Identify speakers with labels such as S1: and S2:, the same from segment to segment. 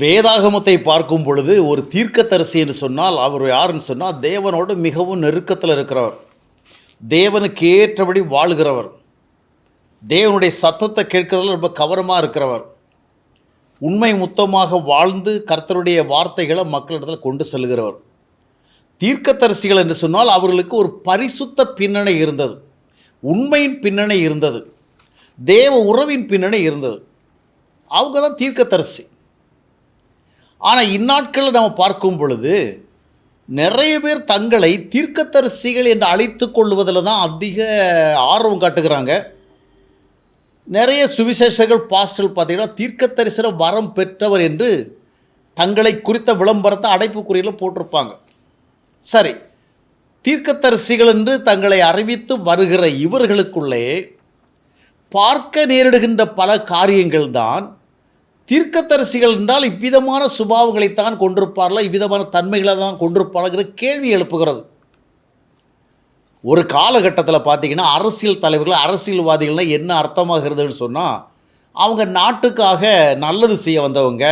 S1: வேதாகமத்தை பார்க்கும் பொழுது ஒரு தீர்க்கதரிசி என்று சொன்னால் அவர் யாருன்னு சொன்னால் தேவனோடு மிகவும் நெருக்கத்தில் இருக்கிறவர். தேவனுக்கு ஏற்றபடி வாழுகிறவர். தேவனுடைய சத்தத்தை கேட்கறதுல ரொம்ப கவனமாக இருக்கிறவர். உண்மை முத்தமாக வாழ்ந்து கர்த்தருடைய வார்த்தைகளை மக்களிடத்தில் கொண்டு செல்கிறவர். தீர்க்கதரிசிகள் என்று சொன்னால் அவர்களுக்கு ஒரு பரிசுத்த பின்னணி இருந்தது. உண்மையின் பின்னணி இருந்தது. தேவ உறவின் பின்னணி இருந்தது. அவங்க தான் தீர்க்கதரிசி. ஆனால் இந்நாட்களில் நம்ம பார்க்கும் பொழுது நிறைய பேர் தங்களை தீர்க்கத்தரிசிகள் என்று அழைத்து கொள்வதில் தான் அதிக ஆர்வம் காட்டுகிறாங்க. நிறைய சுவிசேஷர்கள் பாஸ்டல் பார்த்தீங்கன்னா தீர்க்கதரிசன வரம் பெற்றவர் என்று தங்களை குறித்த விளம்பரத்தை அடைப்புக்குறியில் போட்டிருப்பாங்க. சரி தீர்க்கத்தரிசிகள் என்று தங்களை அறிவித்து வருகிற இவர்களுக்குள்ளே பார்க்க நேரிடுகின்ற பல காரியங்கள் தான் தீர்க்கதரிசிகள் என்றால் இவ்விதமான சுபாவங்களைத்தான் கொண்டிருப்பார்களா? இவ்விதமான தன்மைகளை தான் கொண்டிருப்பார்கள்ங்கிற கேள்வி எழுப்புகிறது. ஒரு காலகட்டத்தில் பார்த்தீங்கன்னா அரசியல் தலைவர்கள் அரசியல்வாதிகள்னால் என்ன அர்த்தமாகிறதுன்னு சொன்னால் அவங்க நாட்டுக்காக நல்லது செய்ய வந்தவங்க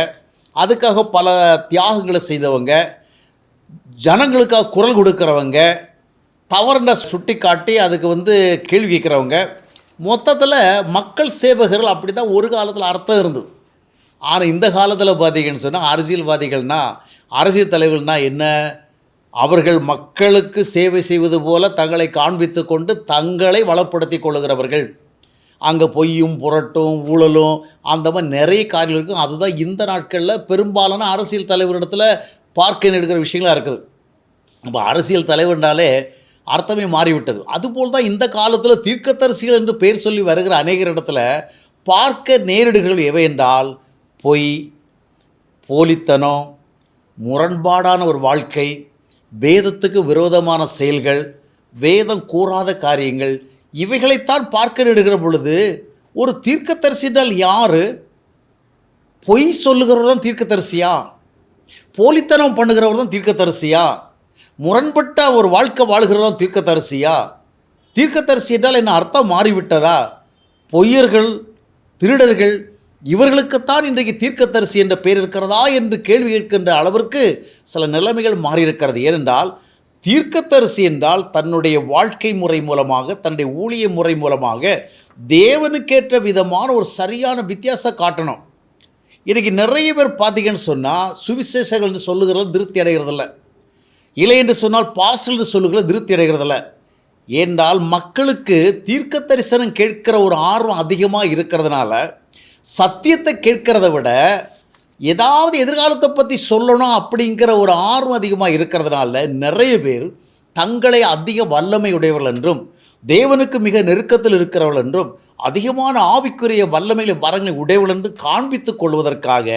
S1: அதுக்காக பல தியாகங்களை செய்தவங்க ஜனங்களுக்காக குரல் கொடுக்குறவங்க தவறுன சுட்டி காட்டி அதுக்கு வந்து கேள்வி கேட்குறவங்க மொத்தத்தில் மக்கள் சேவகர்கள் அப்படி தான் ஒரு காலத்தில் அர்த்தம் இருந்தது. ஆனால் இந்த காலத்தில் பார்த்தீங்கன்னு சொன்னால் அரசியல்வாதிகள்னா அரசியல் தலைவர்கள்னால் என்ன? அவர்கள் மக்களுக்கு சேவை செய்வது போல தங்களை காண்பித்து கொண்டு தங்களை வளப்படுத்தி கொள்ளுகிறவர்கள். அங்கே பொய்யும் புரட்டும் ஊழலும் அந்த மாதிரி நிறைய காரியம் இருக்கும். அதுதான் இந்த நாட்களில் பெரும்பாலான அரசியல் தலைவரிடத்தில் பார்க்க எடுக்கிற விஷயங்களாக இருக்குது. நம்ம அரசியல் தலைவர்னாலே அர்த்தமே மாறிவிட்டது. அதுபோல் தான் இந்த காலத்தில் தீர்க்கத்தரசிகள் என்று பெயர் சொல்லி வருகிற அநேகர் இடத்துல பார்க்க நேரிடுகள் எவை என்றால் பொய் போலித்தனம் முரண்பாடான ஒரு வாழ்க்கை வேதத்துக்கு விரோதமான செயல்கள் வேதம் கூறாத காரியங்கள் இவைகளைத்தான் பார்க்க நேடுகிற பொழுது ஒரு தீர்க்கத்தரிசினால் யார்? பொய் சொல்லுகிறவர் தான் தீர்க்கத்தரிசியா போலித்தனம் பண்ணுகிறவர் தான் தீர்க்கத்தரிசியா முரண்பட்ட ஒரு வாழ்க்கை வாழுகிறவர் தான் தீர்க்கத்தரிசியா தீர்க்கத்தரிசி என்றால் என்ன அர்த்தம்? மாறிவிட்டதா? பொய்யர்கள் திருடர்கள் இவர்களுக்குத்தான் இன்றைக்கு தீர்க்கத்தரிசி என்ற பெயர் இருக்கிறதா என்று கேள்வி கேட்கின்ற அளவிற்கு சில நிலைமைகள் மாறியிருக்கிறது. ஏனென்றால் தீர்க்கத்தரிசி என்றால் தன்னுடைய வாழ்க்கை முறை மூலமாக தன்னுடைய ஊழிய முறை மூலமாக தேவனுக்கேற்ற விதமான ஒரு சரியான வித்தியாசம் காட்டணும். இன்றைக்கி நிறைய பேர் பார்த்தீங்கன்னு சொன்னால் சுவிசேஷங்கள் என்று சொல்லுகிறது திருப்தி அடைகிறதில்ல. இல்லை என்று சொன்னால் பாஸ்டல் என்று சொல்லுகிறது திருப்தி அடைகிறதில்ல. ஏன்றால் மக்களுக்கு தீர்க்க தரிசனம் கேட்கிற ஒரு ஆர்வம் அதிகமாக இருக்கிறதுனால சத்தியத்தை கேட்கிறத விட ஏதாவது எதிர்காலத்தை பற்றி சொல்லணும் அப்படிங்கிற ஒரு ஆர்வம் அதிகமாக இருக்கிறதுனால நிறைய பேர் தங்களை அதிக வல்லமை உடையவர்கள் என்றும் தேவனுக்கு மிக நெருக்கத்தில் இருக்கிறவர்கள் என்றும் அதிகமான ஆவிக்குரிய வல்லமைகளை வரங்களை உடையவர்கள் என்று காண்பித்துக் கொள்வதற்காக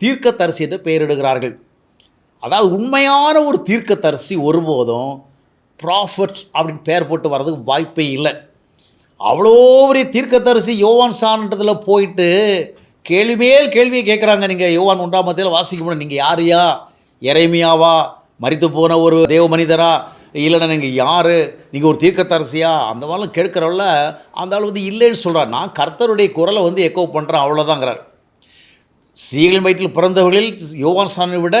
S1: தீர்க்கத்தரிசி என்று பெயரிடுகிறார்கள். அதாவது உண்மையான ஒரு தீர்க்கத்தரிசி ஒருபோதும் ப்ராஃபட் அப்படின்னு பெயர் போட்டு வர்றதுக்கு வாய்ப்பே இல்லை. அவ்வளோ பெரிய தீர்க்கதரிசி யோவான் சான்றதில் போயிட்டு கேள்வி மேல் கேள்வியை கேட்குறாங்க. நீங்கள் யோவான் ஒன்றாம் மத்தியில் வாசிக்க முடியும் நீங்கள் யாரையா இறைமையாவா மறித்து போன ஒரு தேவ மனிதரா? இல்லைன்னா நீங்கள் யார்? நீங்கள் ஒரு தீர்க்கத்தரசியா அந்த மாதிரிலாம் கேட்குறவள அந்த ஆள் வந்து இல்லைன்னு சொல்கிறார் நான் கர்த்தருடைய குரலை வந்து எக்கோ பண்ணுறேன் அவ்வளோதாங்கிறார் ஸ்ரீகளின் வயிற்றில் பிறந்தவர்களில் யோவான் சானை விட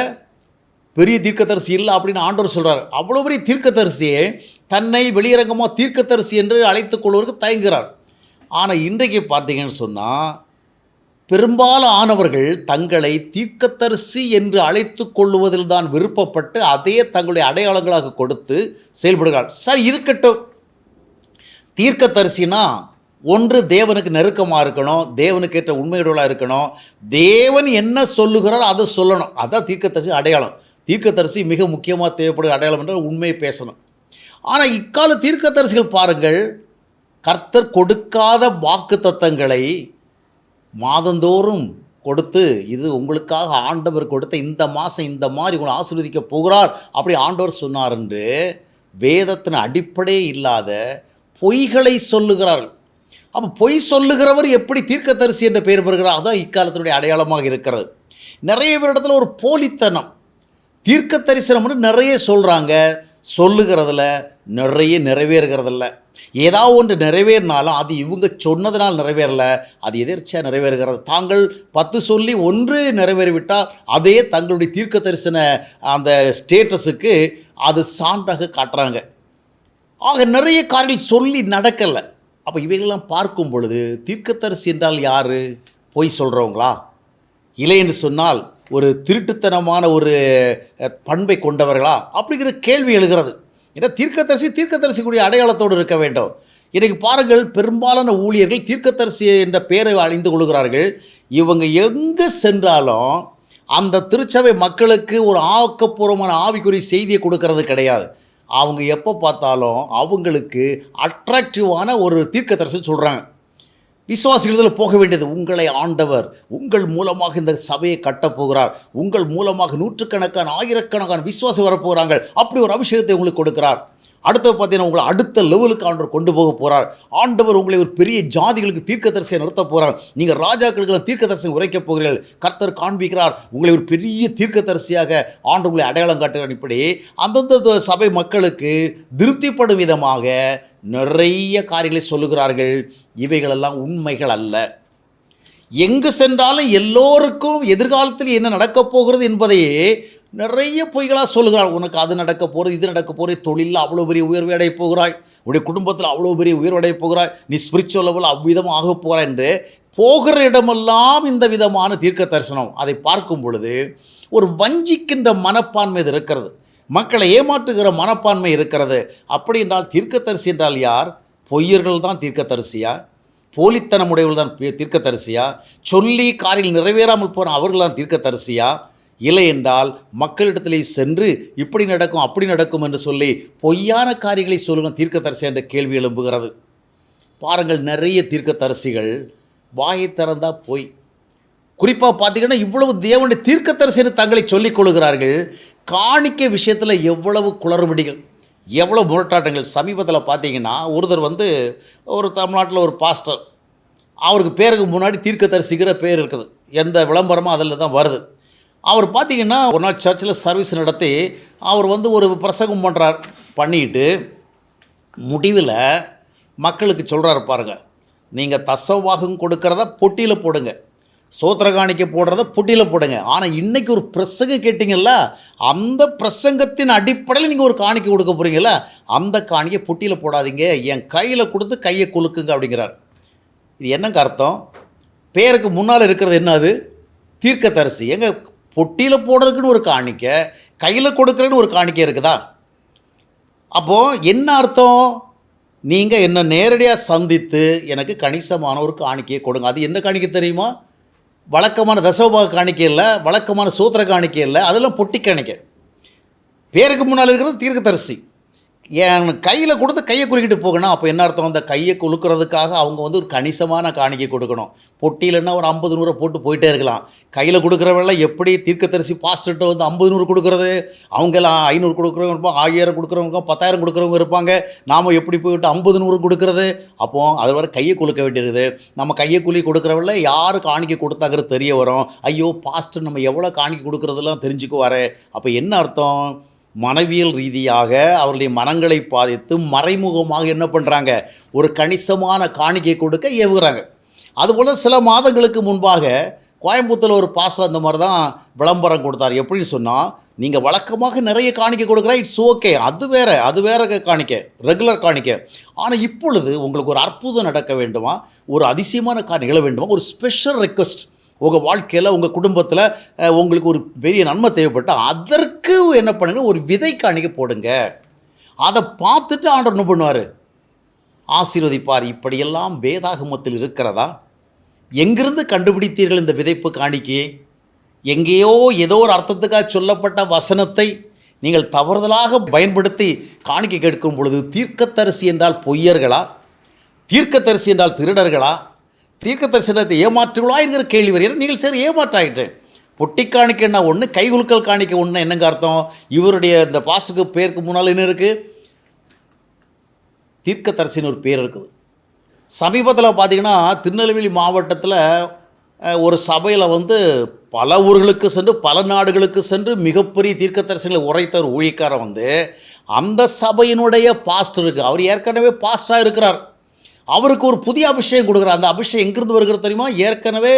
S1: பெரிய தீர்க்கதரிசி இல்லை அப்படின்னு ஆண்டவர் சொல்கிறார் அவ்வளோ பெரிய தீர்க்கதரிசியே தன்னை வெளியரங்கமாக தீர்க்கத்தரிசி என்று அழைத்துக் கொள்வதற்கு தயங்குகிறார். ஆனால் இன்றைக்கு பார்த்தீங்கன்னு சொன்னால் பெரும்பாலானவர்கள் தங்களை தீர்க்கத்தரிசி என்று அழைத்து கொள்வதில் தான் விருப்பப்பட்டு அதே தங்களுடைய அடையாளங்களாக கொடுத்து செயல்படுகிறார். சரி இருக்கட்டும். தீர்க்கத்தரிசினா ஒன்று தேவனுக்கு நெருக்கமாக இருக்கணும் தேவனுக்கு ஏற்ற உண்மையுடலாக இருக்கணும். தேவன் என்ன சொல்லுகிறாரோ அதை சொல்லணும். அதுதான் தீர்க்கத்தரிசி அடையாளம். தீர்க்கத்தரிசி மிக முக்கியமாக தேவைப்படுகிற அடையாளம் என்ற உண்மையை பேசணும். ஆனால் இக்கால தீர்க்கதரிசிகள் பாருங்கள் கர்த்தர் கொடுக்காத வாக்கு தத்தங்களை மாதந்தோறும் கொடுத்து இது உங்களுக்காக ஆண்டவர் கொடுத்த இந்த மாதம் இந்த மாதிரி உங்களை ஆசீர்வதிக்க போகிறார் அப்படி ஆண்டவர் சொன்னார் என்று வேதத்தின் அடிப்படையே இல்லாத பொய்களை சொல்லுகிறார்கள். அப்போ பொய் சொல்லுகிறவர் எப்படி தீர்க்கதரிசி என்ற பெயர் பெறுகிறார்? அதான் இக்காலத்தினுடைய அடையாளமாக இருக்கிறது. நிறைய பேரிடத்தில் ஒரு போலித்தனம். தீர்க்க தரிசனம்னு நிறைய சொல்கிறாங்க சொல்லுகிறதுல நிறைய நிறைவேறுகிறதில்ல. ஏதாவது ஒன்று நிறைவேறினாலும் அது இவங்க சொன்னதனால் நிறைவேறல அது எதிர்ச்சியாக நிறைவேறுகிறது. தாங்கள் பத்து சொல்லி ஒன்று நிறைவேறிவிட்டால் அதே தங்களுடைய தீர்க்க தரிசன அந்த ஸ்டேட்டஸுக்கு அது சான்றாக காட்டுறாங்க. ஆக நிறைய காரியங்கள் சொல்லி நடக்கலை. அப்போ இவைகளெல்லாம் பார்க்கும் பொழுது தீர்க்கத்தரசி என்றால் யார்? பொய் சொல்கிறவங்களா இல்லை என்று சொன்னால் ஒரு திருட்டுத்தனமான ஒரு பண்பை கொண்டவர்களா? அப்படிங்கிற கேள்வி எழுகிறது. ஏன்னா தீர்க்கதரிசி தீர்க்கதரிசிக்குரிய அடையாளத்தோடு இருக்க வேண்டும். இன்றைக்கு பாருங்கள் பெரும்பாலான ஊழியர்கள் தீர்க்கதரிசி என்ற பெயரை அழிந்து கொள்கிறார்கள். இவங்க எங்கே சென்றாலும் அந்த திருச்சபை மக்களுக்கு ஒரு ஆக்கப்பூர்வமான ஆவிக்குரிய செய்தியை கொடுக்கறது கிடையாது. அவங்க எப்போ பார்த்தாலும் அவங்களுக்கு அட்ராக்டிவான ஒரு தீர்க்கதரிசி சொல்கிறாங்க விசுவாசிகளில் போக வேண்டியது உங்களை ஆண்டவர். உங்கள் மூலமாக இந்த சபையை கட்டப்போகிறார் உங்கள் மூலமாக நூற்றுக்கணக்கான ஆயிரக்கணக்கான விசுவாசி வரப்போகிறாங்க அப்படி ஒரு அபிஷேகத்தை உங்களுக்கு கொடுக்கிறார். அடுத்தது பார்த்தீங்கன்னா உங்களை அடுத்த லெவலுக்கு ஆண்டவர் கொண்டு போக போகிறார் ஆண்டவர் உங்களை ஒரு பெரிய ஜாதிகளுக்கு தீர்க்கதரிசியை நடத்த போகிறார் நீங்கள் ராஜாக்களுக்கு தீர்க்கதரிசி உரைக்கப் போகிறீர்கள். கர்த்தர் காண்பிக்கிறார். உங்களை ஒரு பெரிய தீர்க்கதரிசியாக ஆண்டு உங்களை அடையாளம் காட்டுகிறார். இப்படி அந்தந்த சபை மக்களுக்கு திருப்திப்படும் விதமாக நிறைய காரியங்களை சொல்லுகிறார்கள். இவைகளெல்லாம் உண்மைகள் அல்ல. எங்கு சென்றாலும் எல்லோருக்கும் எதிர்காலத்தில் என்ன நடக்கப் போகிறது என்பதையே நிறைய பொய்களாக சொல்கிறாள் உனக்கு அது நடக்க போகிறது இது நடக்க போகிறது தொழிலில் அவ்வளோ பெரிய உயர்வு அடைய போகிறாய். உடைய குடும்பத்தில் அவ்வளோ பெரிய உயர்வடைய போகிறாய். நீ ஸ்பிரிச்சுவல் லெவல் அவ்விதம் ஆக போகிறாய் என்று போகிற இடமெல்லாம் இந்த விதமான தீர்க்க தரிசனம். அதை பார்க்கும் பொழுது ஒரு வஞ்சிக்கின்ற மனப்பான்மை இது இருக்கிறது. மக்களை ஏமாற்றுகிற மனப்பான்மை இருக்கிறது. அப்படி என்றால் தீர்க்கத்தரிசி என்றால் யார்? பொய்யர்கள் தான் தீர்க்கதரிசியா போலித்தனமுடையவர்கள் தான் தீர்க்கத்தரிசியா சொல்லி காரில் நிறைவேறாமல் போன அவர்கள் தான் தீர்க்கத்தரிசியா இல்லை என்றால் மக்களிடத்திலே சென்று இப்படி நடக்கும் அப்படி நடக்கும் என்று சொல்லி பொய்யான காரியங்களை சொல்லுங்கள் தீர்க்கதரிசி என்ற கேள்வி எழும்புகிறது. பாருங்கள் நிறைய தீர்க்கதரிசிகள் வாயை திறந்தா போய். குறிப்பாக பார்த்தீங்கன்னா இவ்வளவு தேவனுடைய தீர்க்கதரிசின்னு தங்களை சொல்லிக் கொள்கிறார்கள். காணிக்க விஷயத்தில் எவ்வளவு குளறுபடிகள் எவ்வளோ முரட்டாட்டங்கள். சமீபத்தில் பார்த்தீங்கன்னா ஒருத்தர் வந்து ஒரு தமிழ்நாட்டில் ஒரு பாஸ்டர். அவருக்கு பேருக்கு முன்னாடி தீர்க்கத்தரிசிக்கிற பேர் இருக்குது. எந்த விளம்பரமும் அதில் தான் வருது. அவர் பார்த்தீங்கன்னா ஒரு நாள் சர்ச்சில் சர்வீஸ் நடத்தி அவர் வந்து ஒரு பிரசங்கம் பண்ணுறார் பண்ணிட்டு முடிவில் மக்களுக்கு சொல்கிறாரு பாருங்க நீங்கள் தசவாகம் கொடுக்கறத பொட்டியில் போடுங்க சோத்திர காணிக்கை போடுறத பொட்டியில் போடுங்க. ஆனால் இன்றைக்கி ஒரு பிரசங்கம் கேட்டிங்கல்ல அந்த பிரசங்கத்தின் அடிப்படையில் நீங்கள் ஒரு காணிக்கை கொடுக்க போகிறீங்களா அந்த காணிக்கை பொட்டியில் போடாதீங்க என் கையில் கொடுத்து கையை குலுக்குங்க அப்படிங்கிறார். இது என்னங்க அர்த்தம்? பேருக்கு முன்னால் இருக்கிறது என்ன அது? தீர்க்கதரிசி. எங்கள் பொட்டியில் போடுறதுக்குன்னு ஒரு காணிக்கை கையில் கொடுக்குறேன்னு ஒரு காணிக்கை இருக்குதா? அப்போது என்ன அர்த்தம்? நீங்கள் என்னை நேரடியாக சந்தித்து எனக்கு கணிசமான ஒரு காணிக்கையை கொடுங்க. அது என்ன காணிக்கை தெரியுமா? வழக்கமான தசோபாக காணிக்கை இல்லை வழக்கமான சூத்திர காணிக்கை இல்லை அதெல்லாம் பொட்டி காணிக்கை. பேருக்கு முன்னால் இருக்கிறது தீர்க்கதரிசி. என் கையில் கொடுத்து கையை குலுக்கிட்டு போகணும். அப்போ என்ன அர்த்தம்? அந்த கையை குலுக்கிறதுக்காக அவங்க வந்து ஒரு கணிசமான காணிக்கை கொடுக்கணும். பொட்டியிலன்னா ஒரு ஐம்பது நூறு போட்டு போயிட்டே இருக்கலாம். கையில் கொடுக்குறவெல்லாம் எப்படி தீர்க்கத்தரிசி பாஸ்டர்கிட்ட வந்து ஐம்பது நூறு கொடுக்குறது? அவங்கெல்லாம் ஐநூறு கொடுக்குறவங்க இருப்பாங்க ஆயிரம் கொடுக்குறவங்க பத்தாயிரம் கொடுக்குறவங்க இருப்பாங்க. நாம் எப்படி போய்விட்டு ஐம்பது நூறு கொடுக்குறது? அப்போது அது வரை கையை குலுக்க வேண்டியிருக்குது நம்ம கையை குலி கொடுக்குறவங்கள யார் காணிக்கை கொடுத்தாங்கிறது தெரிய வரும். ஐயோ பாஸ்டர் நம்ம எவ்வளோ காணிக்கை கொடுக்குறதெல்லாம் தெரிஞ்சுக்குவார். அப்போ என்ன அர்த்தம்? மனவியல் ரீதியாக அவருடைய மனங்களை பாதித்து மறைமுகமாக என்ன பண்ணுறாங்க ஒரு கணிசமான காணிக்கை கொடுக்க ஏவுகிறாங்க. அதுபோல் சில மாதங்களுக்கு முன்பாக கோயம்புத்தூரில் ஒரு பாஸ்டர் அந்த மாதிரி தான் விளம்பரம் கொடுத்தார். எப்படின்னு சொன்னால் நீங்கள் வழக்கமாக நிறைய காணிக்கை கொடுக்குறா இட்ஸ் ஓகே அது வேற அது வேற காணிக்கை ரெகுலர் காணிக்கை. ஆனால் இப்பொழுது உங்களுக்கு ஒரு அற்புதம் நடக்க வேண்டுமா? ஒரு அதிசயமான காரியம் நிகழ வேண்டுமா? ஒரு ஸ்பெஷல் ரெக்வஸ்ட் உங்கள் வாழ்க்கையில் உங்கள் குடும்பத்தில் உங்களுக்கு ஒரு பெரிய நன்மை தேவைப்பட்டால் அதற்கு என்ன பண்ணுங்க? ஒரு விதை காணிக்க போடுங்க. அதை பார்த்துட்டு ஆண்டவர் என்ன பண்ணுவார்? ஆசீர்வதிப்பார். இப்படியெல்லாம் வேதாகமத்தில் இருக்கிறதா? எங்கிருந்து கண்டுபிடித்தீர்கள் இந்த விதைப்பு காணிக்கையை எங்கேயோ ஏதோ ஒரு அர்த்தத்துக்காக சொல்லப்பட்ட வசனத்தை நீங்கள் தவறுதலாக பயன்படுத்தி காணிக்கை கேட்கும் பொழுது தீர்க்கத்தரிசி என்றால் பொய்யர்களா? தீர்க்கத்தரிசி என்றால் திருடர்களா? தீர்க்கதரிசனத்தை ஏமாற்றுகளா என்கிற கேள்வி வருகிறது. நீங்கள் சரி ஏமாற்றாயிட்டேன் பொட்டி காணிக்கைன்னா ஒன்று கைகுலுக்கல் காணிக்க ஒன்று என்னங்க அர்த்தம்? இவருடைய இந்த பாசுக்கு பேருக்கு முன்னால் என்ன இருக்குது தீர்க்கதரிசின்னு ஒரு பேர் இருக்குது. சமீபத்தில் பார்த்தீங்கன்னா திருநெல்வேலி மாவட்டத்தில் ஒரு சபையில் வந்து பல ஊர்களுக்கு சென்று பல நாடுகளுக்கு சென்று மிகப்பெரிய தீர்க்கதரிசிகளை உரைத்த ஒரு ஊழியக்காரன் வந்து அந்த சபையினுடைய பாஸ்டர் இருக்குது அவர் ஏற்கனவே பாஸ்டராக இருக்கிறார். அவருக்கு ஒரு புதிய அபிஷேகம் கொடுக்குறார். அந்த அபிஷேகம் எங்கேருந்து வருகிறது தெரியுமா? ஏற்கனவே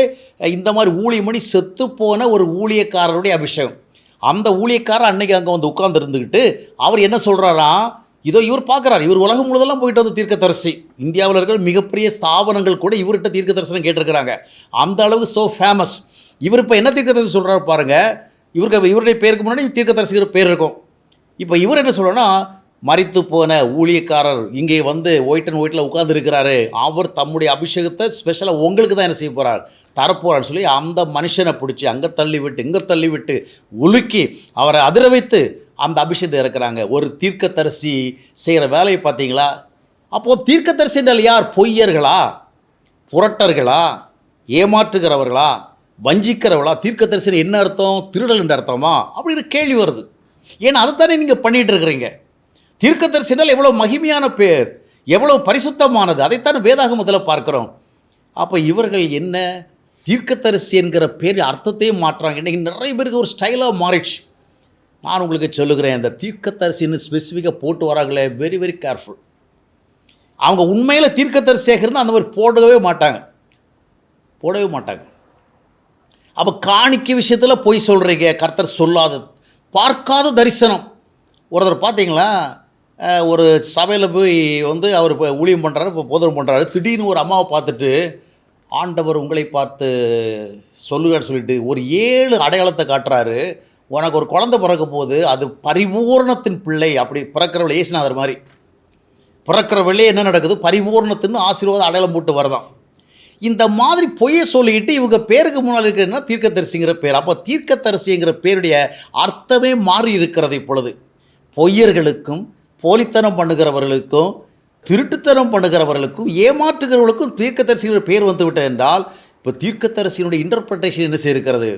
S1: இந்த மாதிரி ஊழியம் பண்ணி செத்து போன ஒரு ஊழியக்காரருடைய அபிஷேகம். அந்த ஊழியக்காரர் அன்னைக்கு அங்கே வந்து உட்கார்ந்து இருந்துக்கிட்டு அவர் என்ன சொல்கிறாரா இதோ இவர் பார்க்குறாரு. இவர் உலகம் முழுதெல்லாம் போயிட்டு வந்து தீர்க்கதரிசி. இந்தியாவில் இருக்கிற மிகப்பெரிய ஸ்தாபனங்கள் கூட இவர்கிட்ட தீர்க்க தரிசனம் கேட்டிருக்கிறாங்க. அந்த அளவுக்கு ஸோ ஃபேமஸ் இவர் இப்போ என்ன தீர்க்கதரிசி சொல்கிறாரு பாருங்க. இவருக்கு இவருடைய பேருக்கு முன்னாடி தீர்க்கதரிசிங்கிற பேர் இருக்கும். இப்போ இவர் என்ன சொல்கிறேன்னா மறித்து போன ஊழியக்காரர் இங்கே வந்து ஒயிட் அண்ட் ஒயிட்டில் உட்கார்ந்துருக்கிறாரு. அவர் தம்முடைய அபிஷேகத்தை ஸ்பெஷலாக உங்களுக்கு தான் என்ன செய்ய போகிறார் தரப்போறான்னு சொல்லி அந்த மனுஷனை பிடிச்சி அங்கே தள்ளி விட்டு இங்கே தள்ளி விட்டு உலுக்கி அவரை அதிர வைத்து அந்த அபிஷேகத்தை இறக்குறாங்க. ஒரு தீர்க்கதரிசி செய்கிற வேலையை பார்த்தீங்களா? அப்போது தீர்க்கதரிசி என்றால் யார்? பொய்யர்களா? புரட்டர்களா? ஏமாற்றுகிறவர்களா? வஞ்சிக்கிறவளா தீர்க்கதரிசனம் என்ன அர்த்தம்? திருடல் என்ற அர்த்தமா? அப்படின்னு கேள்வி வருது. ஏன்னா அதைத்தானே நீங்கள் பண்ணிகிட்டு இருக்கிறீங்க. தீர்க்கதரிசினால் எவ்வளோ மகிமையான பேர் எவ்வளோ பரிசுத்தமானது. அதைத்தான் வேதாகமத்தில் பார்க்குறோம். அப்போ இவர்கள் என்ன? தீர்க்கத்தரிசி என்கிற பேர் அர்த்தத்தையே மாற்றுறாங்க இன்றைக்கி நிறைய பேருக்கு ஒரு ஸ்டைலாக மாறிடுச்சு. நான் உங்களுக்கு சொல்லுகிறேன் இந்த தீர்க்கத்தரிசின்னு ஸ்பெசிஃபிக்காக போட்டு வராங்களே வெரி வெரி கேர்ஃபுல் அவங்க உண்மையில் தீர்க்கத்தரிசியாக இருந்தால் அந்த மாதிரி போடவே மாட்டாங்க. போடவே மாட்டாங்க. அப்போ காணிக்க விஷயத்தில் பொய் சொல்கிறீங்க கர்த்தர் சொல்லாத பார்க்காத தரிசனம். ஒருத்தர் பார்த்தீங்களா? ஒரு சபையில் போய் வந்து அவர் இப்போ ஊழியம் பண்ணுறாரு இப்போ போதனம் பண்ணுறாரு திடீர்னு ஒரு அம்மாவை பார்த்துட்டு ஆண்டவர் உங்களை பார்த்து சொல்லுகான்னு சொல்லிட்டு ஒரு ஏழு அடையாளத்தை காட்டுறாரு. உனக்கு ஒரு குழந்தை பிறக்க போது அது பரிபூரணத்தின் பிள்ளை. அப்படி பிறக்கிறவள் ஏசுநாதர் மாதிரி. பிறக்கிற வெளியே என்ன நடக்குது? பரிபூர்ணத்துன்னு ஆசீர்வாதம் அடையாளம் போட்டு வரதான். இந்த மாதிரி பொய்யை சொல்லிக்கிட்டு இவங்க பேருக்கு முன்னால் இருக்கிறதுனா தீர்க்கதரிசிங்கிற பேர். அப்போ தீர்க்கதரிசிங்கிற பேருடைய அர்த்தமே மாறி இருக்கிறது இப்பொழுது பொய்யர்களுக்கும் போலித்தனம் பண்ணுகிறவர்களுக்கும் திருட்டுத்தனம் பண்ணுகிறவர்களுக்கும் ஏமாற்றுகிறவர்களுக்கும் தீர்க்கதரிசிங்கிற பேர் வந்துவிட்டது என்றால் இப்போ தீர்க்கத்தரசியினுடைய இன்டர்பிரட்டேஷன் என்ன செய்யிருக்கிறது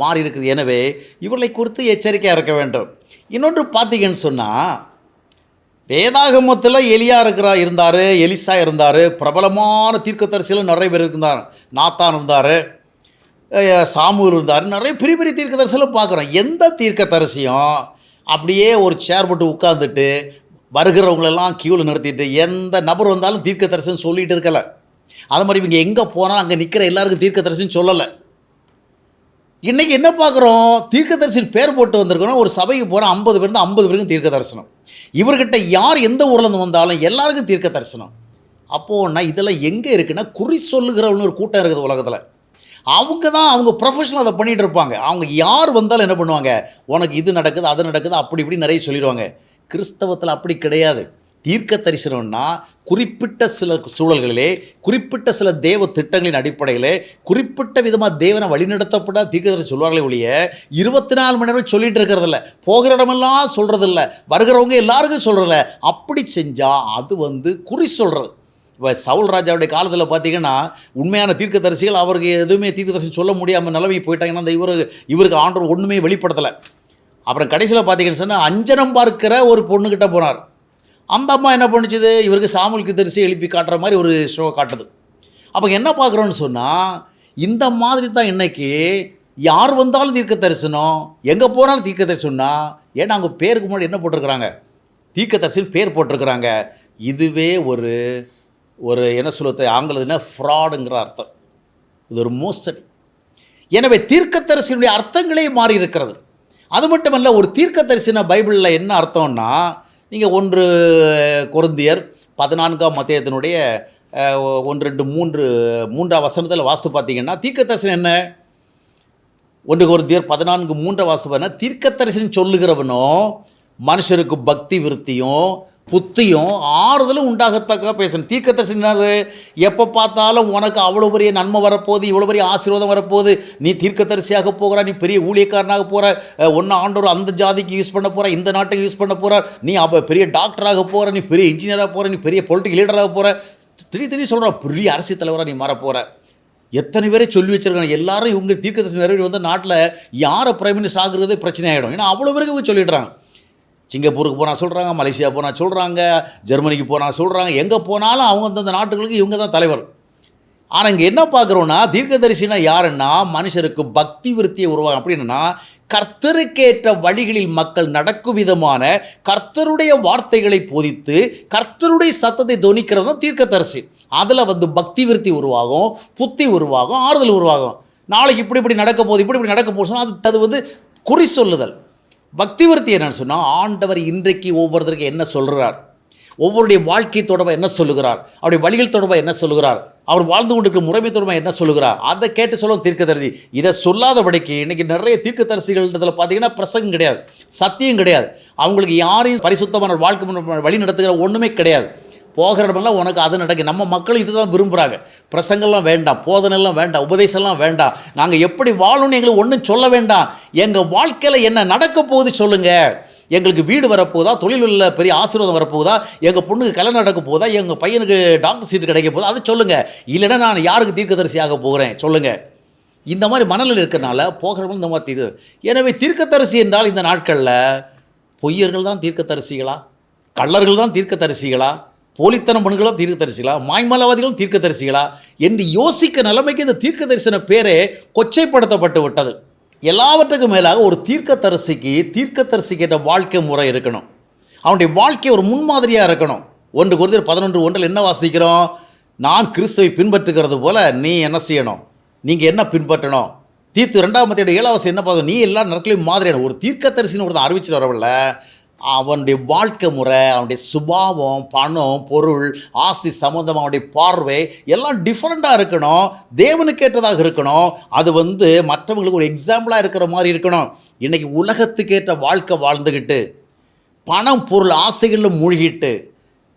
S1: மாறி இருக்குது. எனவே இவர்களை குறித்து எச்சரிக்கையாக இருக்க வேண்டும். இன்னொன்று பார்த்தீங்கன்னு சொன்னால் வேதாகமத்தில் எலியா இருக்கிறா இருந்தார் எலிசா இருந்தார் பிரபலமான தீர்க்கதரிசியில் நிறைய பேர் இருந்தார் நாத்தான் இருந்தார் சாமுவில் இருந்தார் நிறைய பெரிய பெரிய தீர்க்கதரிசியில் பார்க்குறோம். எந்த தீர்க்கதரிசியும் அப்படியே ஒரு சேர் போட்டு உட்காந்துட்டு வருகிறவங்களெல்லாம் க்யூவில் நிறுத்திட்டு எந்த நபர் வந்தாலும் தீர்க்க தரிசனம் சொல்லிட்டு இருக்கல. அது மாதிரி இவங்க எங்கே போனாலும் அங்கே நிற்கிற எல்லாருக்கும் தீர்க்க தரிசனம் சொல்லலை. இன்றைக்கி என்ன பார்க்குறோம்? தீர்க்கதரிசி பேர் போட்டு வந்திருக்கோம் ஒரு சபைக்கு போகிறோம் ஐம்பது பேர் ஐம்பது பேருக்கும் தீர்க்க தரிசனம் இவர்கிட்ட யார் எந்த ஊர்லேருந்து வந்தாலும் எல்லாருக்கும் தீர்க்க தரிசனம் அப்போது நான் இதெல்லாம் எங்கே இருக்குன்னா குறி சொல்லுகிறவனு ஒரு கூட்டம் இருக்குது உலகத்தில். அவங்க தான் அவங்க ப்ரொஃபஷனல் அதை பண்ணிகிட்டு இருப்பாங்க. அவங்க யார் வந்தாலும் என்ன பண்ணுவாங்க? உனக்கு இது நடக்குது அது நடக்குது அப்படி இப்படி நிறைய சொல்லிடுவாங்க. கிறிஸ்தவத்தில் அப்படி கிடையாது. தீர்க்க தரிசனம்னா குறிப்பிட்ட சில சூழல்களிலே குறிப்பிட்ட சில தேவ திட்டங்களின் அடிப்படையிலே குறிப்பிட்ட விதமாக தேவனை வழிநடத்தப்பட தீர்க்கதரிசி சொல்வார்களே ஒழிய இருபத்தி நாலு மணி நேரம் சொல்லிட்டு இருக்கிறதில்ல. போகிற இடமெல்லாம் சொல்கிறதில்ல வருகிறவங்க எல்லாருக்கும் சொல்கிறதில்ல அப்படி செஞ்சால் அது வந்து குறி சொல்கிறது இப்போ சவுல் ராஜாவுடைய காலத்தில் பார்த்தீங்கன்னா உண்மையான தீர்க்கதரிசிகள் அவருக்கு எதுவுமே தீர்க்கதரிசி சொல்ல முடியாமல் நிலவி போயிட்டாங்கன்னா அந்த இவரு இவருக்கு ஆண்டவர் ஒன்றுமே வெளிப்படுத்தலை. அப்புறம் கடைசியில் பார்த்தீங்கன்னு சொன்னால் அஞ்சனம் பார்க்கிற ஒரு பொண்ணுக்கிட்ட போனார். அந்த அம்மா என்ன பண்ணிச்சுது? இவருக்கு சாமுல்க்கு தரிசி எழுப்பி காட்டுற மாதிரி ஒரு ஷோ காட்டுது. அப்போ என்ன பார்க்குறோன்னு சொன்னால் இந்த மாதிரி தான் இன்றைக்கி யார் வந்தாலும் தீர்க்க தரிசனம் எங்கே போனாலும் தீர்க்க தரிசனம்னா ஏன்னா அவங்க பேருக்கு முன்னாடி என்ன போட்டிருக்கிறாங்க? தீர்க்க தரிசனம் பேர் போட்டிருக்கிறாங்க. இதுவே ஒரு ஒரு என்ன சொல்லுவது ஆங்கிலதுனா ஃப்ராடுங்கிற அர்த்தம். இது ஒரு மோசடி. எனவே தீர்க்கதரிசியினுடைய அர்த்தங்களே மாறி இருக்கிறது அது மட்டுமல்ல ஒரு தீர்க்க தரிசன பைபிளில் என்ன அர்த்தம்னா நீங்கள் ஒன்று கொருந்தியர் பதினான்காம் மத்தியத்தினுடைய ஒன்று ரெண்டு மூன்று மூன்றாம் வசனத்தில் வாஸ்து பார்த்தீங்கன்னா தீர்க்க தரிசனம் என்ன? ஒன்று கொருந்தியர் பதினான்கு மூன்றாம் வாசுபன தீர்க்க தரிசனம் சொல்லுகிறவனும் மனுஷருக்கு பக்தி விருத்தியும் புத்தியும் ஆறுதலும் உண்டாகத்தக்க பேசணும் தீர்க்கதரிசனாரு எப்போ பார்த்தாலும் உனக்கு அவ்வளோ பெரிய நன்மை வரப்போகுது இவ்வளோ பெரிய ஆசீர்வாதம் வரப்போகுது. நீ தீர்க்கதரிசியாக போகிற நீ பெரிய ஊழியக்காரனாக போகிற ஒன்று ஆண்டோர் அந்த ஜாதிக்கு யூஸ் பண்ண போகிற இந்த நாட்டுக்கு யூஸ் பண்ண போகிற நீ அப்போ பெரிய டாக்டராக போகிற நீ பெரிய இன்ஜினியராக போகிற நீ பெரிய பொலிட்டிக்கல் லீடராக போகிற திடீர் திடீர் சொல்கிற பெரிய அரசியல் தலைவராக நீ மாறப்போகிற போகிற எத்தனை பேரை சொல்லி வச்சிருக்காங்க எல்லாரும் இவங்க தீர்க்கதரிசி நிறைவேறி வந்த நாட்டில் யாரை பிரைம் மினிஸ்டர் ஆகுறது பிரச்சனை ஆகிடும் ஏன்னா அவ்வளோ பேருக்கு சொல்லிடுறாங்க. சிங்கப்பூருக்கு போனால் சொல்கிறாங்க மலேசியா போனால் சொல்கிறாங்க ஜெர்மனிக்கு போனால் சொல்கிறாங்க எங்கே போனாலும் அவங்க அந்தந்த நாட்டுகளுக்கு இவங்க தான் தலைவர். ஆனால் இங்கே என்ன பார்க்குறோன்னா தீர்க்கதரிசினா யாருன்னா மனுஷருக்கு பக்தி விருத்தியை உருவாகும் அப்படின்னா கர்த்தருக்கேற்ற வழிகளில் மக்கள் நடக்கும் விதமான கர்த்தருடைய வார்த்தைகளை போதித்து கர்த்தருடைய சத்தத்தை துவனிக்கிறது தான் தீர்க்கதரிசி. அதில் வந்து பக்தி விருத்தி உருவாகும் புத்தி உருவாகும் ஆறுதல் உருவாகும். நாளைக்கு இப்படி இப்படி நடக்க போகுது இப்படி இப்படி நடக்க போகுது அது அது வந்து குறி சொல்லுதல். பக்தி விருத்தி என்னன்னு சொன்னால் ஆண்டவர் இன்றைக்கு ஒவ்வொருத்தருக்கு என்ன சொல்கிறார் ஒவ்வொருடைய வாழ்க்கை தொடர்பாக என்ன சொல்லுகிறார்? அவருடைய வழிகள் தொடர்பாக என்ன சொல்லுகிறார்? அவர் வாழ்ந்து கொண்டிருக்கிற முறைமை தொடர்பாக என்ன சொல்லுகிறார்? அதை கேட்டு சொல்லும் தீர்க்கதரிசி. இதை சொல்லாதபடிக்கு இன்றைக்கி நிறைய தீர்க்கதரிசிகள்ன்றதுல பார்த்தீங்கன்னா பிரசங்கம் கிடையாது சத்தியம் கிடையாது. அவங்களுக்கு யாரையும் பரிசுத்தமான வாழ்க்கை வழி நடத்துகிற ஒன்றுமே கிடையாது. போகிற இடமெல்லாம் உனக்கு அது நடக்கும் நம்ம மக்கள் இதுதான் விரும்புகிறாங்க பிரசங்கெல்லாம் வேண்டாம் போதனைலாம் வேண்டாம் உபதேசம்லாம் வேண்டாம். நாங்கள் எப்படி வாழணும்னு எங்களுக்கு ஒன்றும் சொல்ல வேண்டாம். எங்கள் வாழ்க்கையில் என்ன நடக்க போகுது சொல்லுங்கள் எங்களுக்கு வீடு வரப்போதா உள்ள பெரிய ஆசீர்வாதம் வரப்போகுதா? எங்கள் பொண்ணுக்கு கல்யாணம் நடக்க போதா எங்கள் பையனுக்கு டாக்டர் சீட்டு கிடைக்க போதா அதை சொல்லுங்கள் இல்லைன்னா நான் யாருக்கு தீர்க்கதரிசி ஆக போகிறேன்? சொல்லுங்கள் இந்த மாதிரி மனநிலை இருக்கிறனால போகிறவங்க இந்த மாதிரி தீர்க்க எனவே தீர்க்கதரிசி என்றால் இந்த நாட்களில் பொய்யர்கள் தான் தீர்க்கதரிசிகளா? கள்ளர்கள் தான் தீர்க்கதரிசிகளா? போலித்தனம் பண்ணுகளும் தீர்க்கதரிசிகளா? மாய்மலவாதிகளும் தீர்க்கதரிசிகளா? என்று யோசிக்க நிலைமைக்கு இந்த தீர்க்க தரிசன பேரே கொச்சைப்படுத்தப்பட்டு விட்டது. எல்லாவற்றுக்கும் மேலாக ஒரு தீர்க்கதரிசிக்கு தீர்க்கதரிசிக்கு என்ற வாழ்க்கை முறை இருக்கணும். அவனுடைய வாழ்க்கை ஒரு முன்மாதிரியாக இருக்கணும். ஒன்று குறித்து பதினொன்று ஒன்றில் என்ன வாசிக்கிறோம்? நான் கிறிஸ்துவை பின்பற்றுகிறது போல நீ என்ன செய்யணும்? நீங்கள் என்ன பின்பற்றணும்? தீர்த்து ரெண்டாம் மத்தியோட ஏழாவது என்ன பார்க்கணும் நீ எல்லா நேரத்துலையும் மாதிரியான. ஒரு தீர்க்கதரிசின்னு ஒருத்தன் அறிவிச்சு வரவில்ல. அவனுடைய வாழ்க்கை முறை அவனுடைய சுபாவம் பணம் பொருள் ஆசி சம்மந்தம் அவனுடைய பார்வை எல்லாம் டிஃப்ரெண்ட்டாக இருக்கணும். தேவனுக்கேற்றதாக இருக்கணும். அது வந்து மற்றவங்களுக்கு ஒரு எக்ஸாம்பிளாக இருக்கிற மாதிரி இருக்கணும். இன்றைக்கி உலகத்துக்கேற்ற வாழ்க்கை வாழ்ந்துக்கிட்டு பணம் பொருள் ஆசைகளில் மூழ்கிட்டு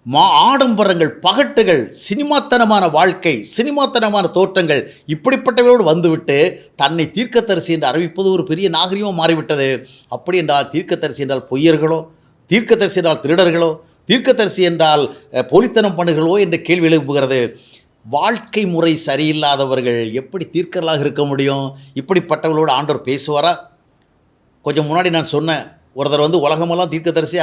S1: மா ஆடம்பரங்கள் பகட்டுகள் சினிமாத்தனமான வாழ்க்கை சினிமாத்தனமான தோற்றங்கள் இப்படிப்பட்டவையோடு வந்துவிட்டு தன்னை தீர்க்கத்தரிசி என்று அறிவிப்பது ஒரு பெரிய நாகரிகமாக மாறிவிட்டது. அப்படி என்றால் தீர்க்கத்தரிசி என்றால் பொய்யர்களோ தீர்க்கத்தரிசி என்றால் திருடர்களோ தீர்க்கதரிசி என்றால் போலித்தனம் பண்ணுகளோ என்ற கேள்வி எழுப்புகிறது. வாழ்க்கை முறை சரியில்லாதவர்கள் எப்படி தீர்க்கர்களாக இருக்க முடியும்? இப்படிப்பட்டவர்களோடு ஆண்டவர் பேசுவாரா? கொஞ்சம் முன்னாடி நான் சொன்னேன் ஒருத்தர் வந்து உலகமெல்லாம் தீர்க்கதரிசி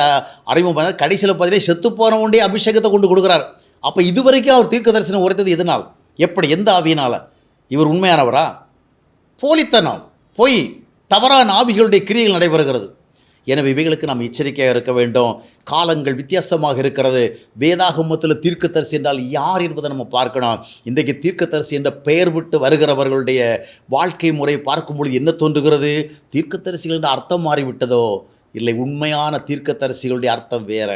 S1: அறிமுகம் பண்ண கடைசியில் பார்த்தீங்கன்னா செத்து போனவண்டே அபிஷேகத்தை கொண்டு கொடுக்குறாரு. அப்போ இது வரைக்கும் அவர் தீர்க்க தரிசனம் உரைத்தது எதனால்? எப்படி? எந்த ஆவியினால்? இவர் உண்மையானவரா? போலித்தனம் பொய் தவறான ஆவிகளுடைய கிரியைகள் நடைபெறுகிறது. எனவே இவைகளுக்கு நாம் எச்சரிக்கையாக இருக்க வேண்டும். காலங்கள் வித்தியாசமாக இருக்கிறது. வேதாகமத்தில் தீர்க்கதரிசி என்றால் யார் என்பதை நம்ம பார்க்கணும். இன்றைக்கு தீர்க்கதரிசி என்ற பெயர் விட்டு வருகிறவர்களுடைய வாழ்க்கை முறை பார்க்கும்பொழுது என்ன தோன்றுகிறது? தீர்க்கதரிசிகள் என்ற அர்த்தம் மாறிவிட்டதோ? இல்லை உண்மையான தீர்க்கதரிசிகளுடைய அர்த்தம் வேற.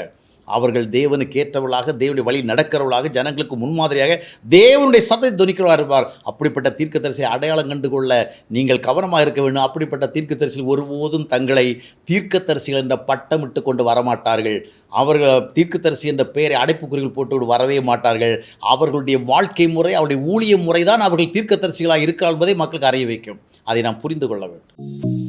S1: அவர்கள் தேவனுக்கு ஏற்றவர்களாக தேவனுடைய வழி நடக்கிறவர்களாக ஜனங்களுக்கு முன்மாதிரியாக தேவனுடைய சதை துணிக்கிறவா இருப்பார். அப்படிப்பட்ட தீர்க்கதரிசியை அடையாளம் கண்டுகொள்ள நீங்கள் கவனமாக இருக்க வேண்டும். அப்படிப்பட்ட தீர்க்கதரிசிகள் ஒருபோதும் தங்களை தீர்க்கதரிசிகள் என்ற பட்டமிட்டு கொண்டு வரமாட்டார்கள். அவர்கள் தீர்க்கதரிசி என்ற பெயரை அடைப்புக்குறிகள் போட்டு வரவே மாட்டார்கள். அவர்களுடைய வாழ்க்கை முறை அவருடைய ஊழிய முறை தான் அவர்கள் தீர்க்கதரிசிகளாக இருக்கிறார் என்பதை மக்களுக்கு அறிய வைக்கும். அதை நாம் புரிந்து கொள்ள வேண்டும்.